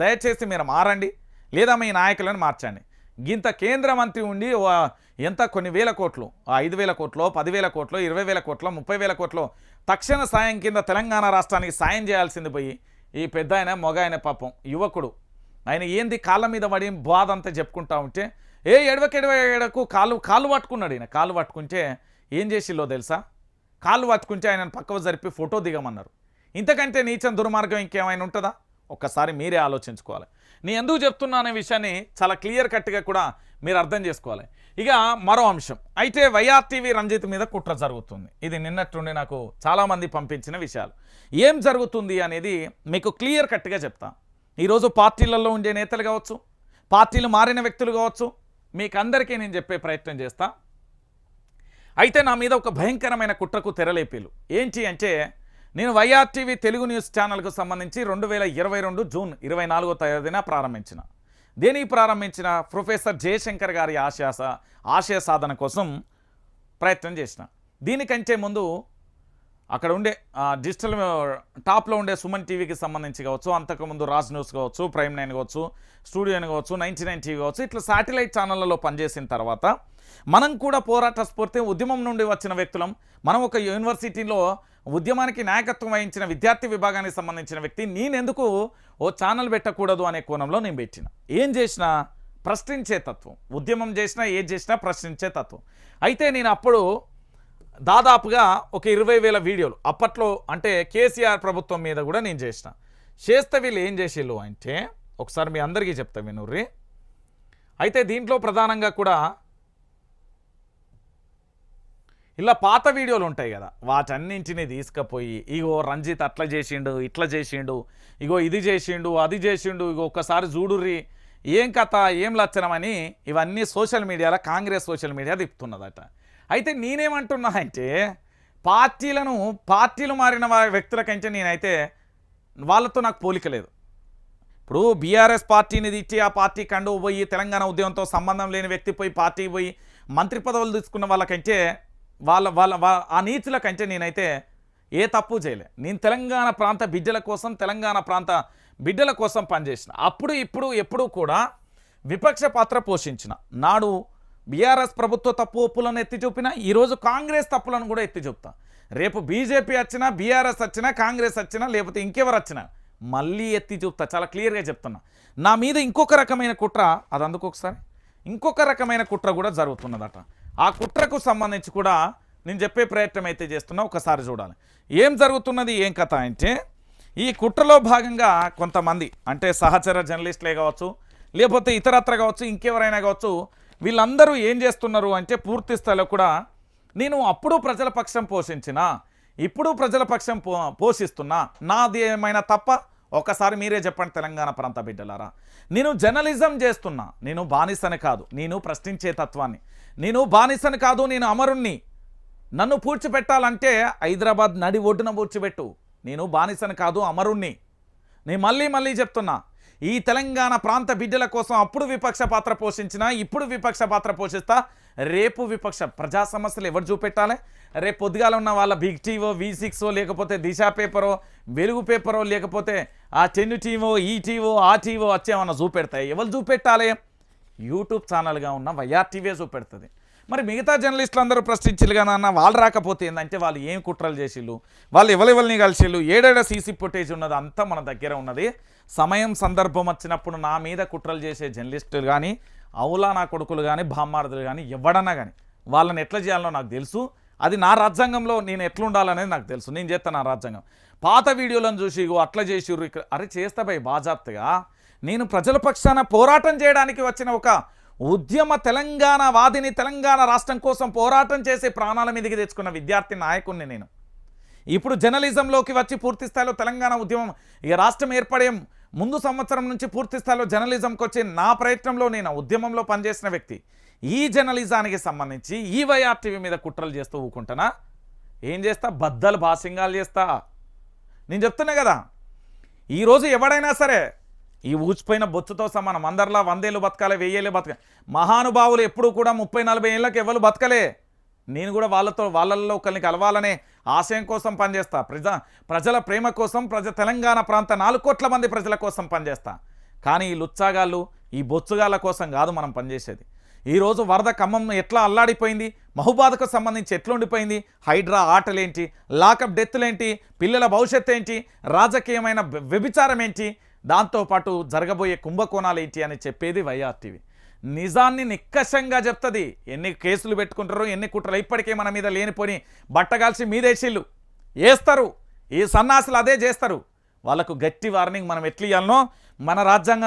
దయచేసి మీరు మారండి లేదా మీ నాయకులను మార్చండి. గింత కేంద్ర మంత్రి ఉండి ఎంత కొన్ని వేల కోట్లు ఐదు వేల కోట్లు పదివేల కోట్లు ఇరవై వేల కోట్లు ముప్పై వేల కోట్లు తక్షణ సాయం కింద తెలంగాణ రాష్ట్రానికి సాయం చేయాల్సింది పోయి ఈ పెద్ద ఆయన మొగ ఆయన పాపం యువకుడు. ఆయన ఏంది కాళ్ళ మీద పడి బాధ అంతా చెప్పుకుంటా ఉంటే ఏ ఎడవకెడవకు కాలు కాలు పట్టుకున్నాడు ఈయన. కాలు పట్టుకుంటే ఏం చేసిల్లో తెలుసా? కాలు పట్టుకుంటే ఆయన పక్కవ జరిపి ఫోటో దిగమన్నారు. ఇంతకంటే నీచం దుర్మార్గం ఇంకేమైనా ఉంటుందా? ఒక్కసారి మీరే ఆలోచించుకోవాలి. నేను ఎందుకు చెప్తున్నా అనే విషయాన్ని చాలా క్లియర్ కట్గా కూడా మీరు అర్థం చేసుకోవాలి. ఇక మరో అంశం. అయితే వైఆర్టీవీ రంజిత్ మీద కుట్ర జరుగుతుంది. ఇది నిన్నట్టుండి నాకు చాలామంది పంపించిన విషయాలు. ఏం జరుగుతుంది అనేది మీకు క్లియర్ కట్గా చెప్తా. ఈరోజు పార్టీలలో ఉండే నేతలు కావచ్చు పార్టీలు మారిన వ్యక్తులు కావచ్చు మీకు అందరికీ నేను చెప్పే ప్రయత్నం చేస్తా. అయితే నా మీద ఒక భయంకరమైన కుట్రకు తెరలేపీలు. ఏంటి అంటే నేను వైఆర్టీవీ తెలుగు న్యూస్ ఛానల్కు సంబంధించి రెండు వేల ఇరవై రెండు జూన్ ఇరవై నాలుగో తేదీన ప్రారంభించిన. దేనికి ప్రారంభించిన? ప్రొఫెసర్ జయశంకర్ గారి ఆశయాస ఆశయ సాధన కోసం ప్రయత్నం చేసిన. దీనికంటే ముందు అక్కడ ఉండే డిజిటల్ టాప్లో ఉండే సుమన్ టీవీకి సంబంధించి కావచ్చు అంతకుముందు రాజ్ న్యూస్ కావచ్చు ప్రైమ్ నైన్ కావచ్చు స్టూడియో కావచ్చు నైంటీ నైన్ టీవీ కావచ్చు ఇట్లా శాటిలైట్ ఛానళ్ళలో పనిచేసిన తర్వాత మనం కూడా పోరాట స్ఫూర్తి ఉద్యమం నుండి వచ్చిన వ్యక్తులం మనం ఒక యూనివర్సిటీలో ఉద్యమానికి నాయకత్వం వహించిన విద్యార్థి విభాగానికి సంబంధించిన వ్యక్తి నేనెందుకు ఓ ఛానల్ పెట్టకూడదు అనే కోణంలో నేను పెట్టిన. ఏం చేసినా ప్రశ్నించే తత్వం ఉద్యమం చేసినా ఏది చేసినా ప్రశ్నించే తత్వం. అయితే నేను అప్పుడు దాదాపుగా ఒక ఇరవై వేల వీడియోలు. అప్పట్లో అంటే కేసీఆర్ ప్రభుత్వం మీద కూడా నేను చేసిన. చేస్తే వీళ్ళు ఏం చేసేళ్ళు అంటే ఒకసారి మీ అందరికీ చెప్తా వినూర్రి. అయితే దీంట్లో ప్రధానంగా కూడా ఇలా పాత వీడియోలు ఉంటాయి కదా వాటన్నింటినీ తీసుకుపోయి ఇగో రంజిత్ అట్లా చేసిండు ఇట్లా చేసిండు ఇగో ఇది చేసిండు అది చేసిండు ఇగో ఒక్కసారి చూడుర్రి ఏం కథ ఏం లచ్చనమని ఇవన్నీ సోషల్ మీడియాలో కాంగ్రెస్ సోషల్ మీడియా తిప్పుతున్నదట. అయితే నేనేమంటున్నా అంటే పార్టీలను పార్టీలు మారిన వా- వ్యక్తుల కంటే నేనైతే వాళ్ళతో నాకు పోలిక లేదు. ఇప్పుడు బీఆర్ఎస్ పార్టీని తిట్టి ఆ పార్టీ కండు పోయి తెలంగాణ ఉద్యమంతో సంబంధం లేని వ్యక్తి పోయి పార్టీ పోయి మంత్రి పదవులు తీసుకున్న వాళ్ళకంటే వాళ్ళ వాళ్ళ ఆ నీచుల కంటే నేనైతే ఏ తప్పు చేయలే. నేను తెలంగాణ ప్రాంత బిడ్డల కోసం తెలంగాణ ప్రాంత బిడ్డల కోసం పనిచేసిన. అప్పుడు ఇప్పుడు ఎప్పుడూ కూడా విపక్ష పాత్ర పోషించిన. నాడు బీఆర్ఎస్ ప్రభుత్వ తప్పు ఒప్పులను ఎత్తి చూపినా ఈరోజు కాంగ్రెస్ తప్పులను కూడా ఎత్తి చూపుతాం రేపు బీజేపీ వచ్చినా బీఆర్ఎస్ వచ్చినా కాంగ్రెస్ వచ్చినా లేకపోతే ఇంకెవరు వచ్చినా మళ్ళీ ఎత్తి చూపుతా చాలా క్లియర్గా చెప్తున్నా. నా మీద ఇంకొక రకమైన కుట్ర అది అందుకొకసారి ఇంకొక రకమైన కుట్ర కూడా జరుగుతున్నదట. ఆ కుట్రకు సంబంధించి కూడా నేను చెప్పే ప్రయత్నం అయితే చేస్తున్నా. ఒకసారి చూడాలి. ఏం జరుగుతున్నది ఏం కథ అంటే ఈ కుట్రలో భాగంగా కొంతమంది అంటే సహచర జర్నలిస్టులే కావచ్చు లేకపోతే ఇతరత్ర కావచ్చు ఇంకెవరైనా కావచ్చు వీళ్ళందరూ ఏం చేస్తున్నారు అంటే పూర్తి స్థాయిలో కూడా నేను అప్పుడు ప్రజల పక్షం పోషించిన ఇప్పుడు ప్రజల పక్షం పో పోషిస్తున్నా నాది ఏమైనా తప్ప ఒకసారి మీరే చెప్పండి తెలంగాణ ప్రాంత బిడ్డలారా. నేను జర్నలిజం చేస్తున్నా. నేను బానిసని కాదు. నేను ప్రశ్నించే తత్వాన్ని. నేను బానిసని కాదు నేను అమరుణ్ణి. నన్ను పూడ్చిపెట్టాలంటే హైదరాబాద్ నడి ఒడ్డున పూడ్చిపెట్టు. నేను బానిసని కాదు అమరుణ్ణి. నేను మళ్ళీ మళ్ళీ చెప్తున్నా. ఈ తెలంగాణ ప్రాంత బిడ్డల కోసం అప్పుడు విపక్ష పాత్ర పోషించినా ఇప్పుడు విపక్ష పాత్ర పోషిస్తా రేపు విపక్ష ప్రజా సమస్యలు ఎవరు చూపెట్టాలి? రేపు పొద్దుగాల ఉన్న వాళ్ళ బిగ్ టీవో వి సిక్సో లేకపోతే దిశ పేపరో వెలుగు పేపరో లేకపోతే ఆ టెన్ టీవో ఈ టీవో ఆ టీవో వచ్చేమన్నా చూపెడతాయి? ఎవరు చూపెట్టాలి? యూట్యూబ్ ఛానల్గా ఉన్న వైఆర్ టీవీ చూపెడుతుంది. మరి మిగతా జర్నలిస్టులు అందరూ ప్రశ్నించారు కానీ అన్న వాళ్ళు రాకపోతే ఏంటంటే వాళ్ళు ఏం కుట్రలు చేసిళ్ళు? వాళ్ళు ఎవరెవరిని కలిసిళ్ళు? ఏడేడ సీసీ ఫుటేజ్ ఉన్నది అంతా మన దగ్గర ఉన్నది. సమయం సందర్భం వచ్చినప్పుడు నా మీద కుట్రలు చేసే జర్నలిస్టులు కానీ అవులా నా కొడుకులు కానీ బామ్మారదులు కానీ ఎవడన్నా కానీ వాళ్ళని ఎట్లా చేయాలో నాకు తెలుసు. అది నా రాజ్యాంగంలో నేను ఎట్లుండాలనేది నాకు తెలుసు. నేను చేస్తాను నా రాజ్యాంగం. పాత వీడియోలను చూసి అట్లా చేసిర్రు అరే చేస్తా భయ్ బాజాప్తగా నేను ప్రజల పక్షాన పోరాటం చేయడానికి వచ్చిన ఒక ఉద్యమ తెలంగాణ వాదిని తెలంగాణ రాష్ట్రం కోసం పోరాటం చేసి ప్రాణాల మీదకి తెచ్చుకున్న విద్యార్థి నాయకుడిని నేను. ఇప్పుడు జర్నలిజంలోకి వచ్చి పూర్తి స్థాయిలో తెలంగాణ ఉద్యమం ఈ రాష్ట్రం ఏర్పడే ముందు సంవత్సరం నుంచి పూర్తి స్థాయిలో జర్నలిజంకి వచ్చి నా ప్రయత్నంలో నేను ఉద్యమంలో పనిచేసిన వ్యక్తి. ఈ జర్నలిజానికి సంబంధించి ఈ వైఆర్టీవీ మీద కుట్రలు చేస్తూ ఊకుంటానా? ఏం చేస్తా? బద్దలు భాసింగాలు చేస్తా? నేను చెప్తున్నా కదా ఈరోజు ఎవడైనా సరే ఈ ఊచిపోయిన బొచ్చుతో సమానం అందరిలా వందేళ్ళు బతకాలి వెయ్యేళ్ళు బతకాలి. మహానుభావులు ఎప్పుడూ కూడా ముప్పై నలభై ఏళ్ళకి ఎవరు బతకలే? నేను కూడా వాళ్ళతో వాళ్ళల్లో ఒకరిని కలవాలనే ఆశయం కోసం పనిచేస్తా. ప్రజ ప్రజల ప్రేమ కోసం ప్రజ తెలంగాణ ప్రాంత నాలుగు కోట్ల మంది ప్రజల కోసం పనిచేస్తా. కానీ ఈ లుచ్చాగాళ్ళు ఈ బొచ్చుగాళ్ళ కోసం కాదు మనం పనిచేసేది. ఈరోజు వరద ఖమ్మం ఎట్లా అల్లాడిపోయింది? మహుబాధకు సంబంధించి ఎట్లుండిపోయింది? హైడ్రా ఆటలేంటి? లాకప్ డెత్తులేంటి? పిల్లల భవిష్యత్తు ఏంటి రాజకీయమైన వ్యభిచారం ఏంటి దాంతోపాటు జరగబోయే కుంభకోణాలు ఏంటి అని చెప్పేది వైఆర్టీవీ. నిజాన్ని నిక్కశంగా చెప్తుంది. ఎన్ని కేసులు పెట్టుకుంటారో ఎన్ని కుట్రలు ఇప్పటికే మన మీద లేనిపోని బట్టగాల్సి మీదేసిళ్ళు వేస్తారు ఈ సన్నాసులు అదే చేస్తారు. వాళ్ళకు గట్టి వార్నింగ్ మనం ఎట్లా ఇవ్వాలనో మన రాజ్యాంగం